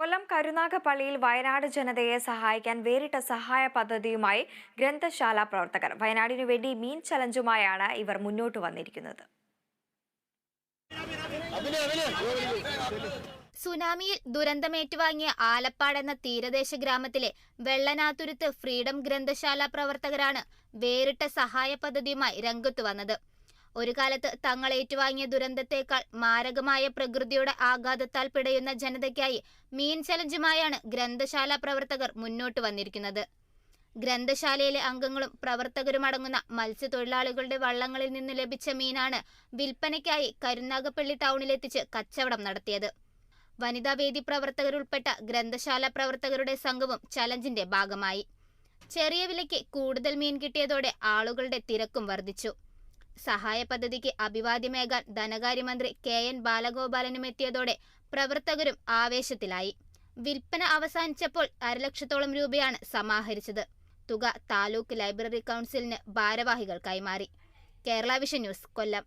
കൊല്ലം കരുനാഗപ്പള്ളിയിൽ വയനാട് ജനതയെ സഹായിക്കാൻ വേറിട്ട സഹായ പദ്ധതിയുമായി ഗ്രന്ഥശാല പ്രവർത്തകർ. വയനാടിനു വേണ്ടി മീൻ ചലഞ്ചുമായാണ് ഇവർ മുന്നോട്ട് വന്നിരിക്കുന്നത്. സുനാമിയിൽ ദുരന്തമേറ്റുവാങ്ങിയ ആലപ്പാട് എന്ന തീരദേശ ഗ്രാമത്തിലെ വെള്ളനാതുരുത്ത് ഫ്രീഡം ഗ്രന്ഥശാല പ്രവർത്തകരാണ് വേറിട്ട സഹായ പദ്ധതിയുമായി രംഗത്തു വന്നത്. ഒരു കാലത്ത് തങ്ങൾ ഏറ്റുവാങ്ങിയ ദുരന്തത്തേക്കാൾ മാരകമായ പ്രകൃതിയുടെ ആഘാതത്താൽ പിടയുന്ന ജനതയ്ക്കായി മീൻ ചലഞ്ചുമായാണ് ഗ്രന്ഥശാല പ്രവർത്തകർ മുന്നോട്ട് വന്നിരിക്കുന്നത്. ഗ്രന്ഥശാലയിലെ അംഗങ്ങളും പ്രവർത്തകരും അടങ്ങുന്ന മത്സ്യത്തൊഴിലാളികളുടെ വള്ളങ്ങളിൽ നിന്ന് ലഭിച്ച മീനാണ് വിൽപ്പനയ്ക്കായി കരുനാഗപ്പള്ളി ടൗണിലെത്തിച്ച് കച്ചവടം നടത്തിയത്. വനിതാവേദി പ്രവർത്തകരുൾപ്പെട്ട ഗ്രന്ഥശാല പ്രവർത്തകരുടെ സംഘവും ചലഞ്ചിന്റെ ഭാഗമായി. ചെറിയ വിലയ്ക്ക് കൂടുതൽ മീൻ കിട്ടിയതോടെ ആളുകളുടെ തിരക്കും വർദ്ധിച്ചു. സഹായ പദ്ധതിക്ക് അഭിവാദ്യമേകാൻ ധനകാര്യമന്ത്രി കെ എൻ ബാലഗോപാലനും എത്തിയതോടെ പ്രവർത്തകരും ആവേശത്തിലായി. വിൽപ്പന അവസാനിച്ചപ്പോൾ അരലക്ഷത്തോളം രൂപയാണ് സമാഹരിച്ചത്. തുക താലൂക്ക് ലൈബ്രറി കൗൺസിലിന് ഭാരവാഹികൾ കൈമാറി കേരള വിഷൻ ന്യൂസ് കൊല്ലം.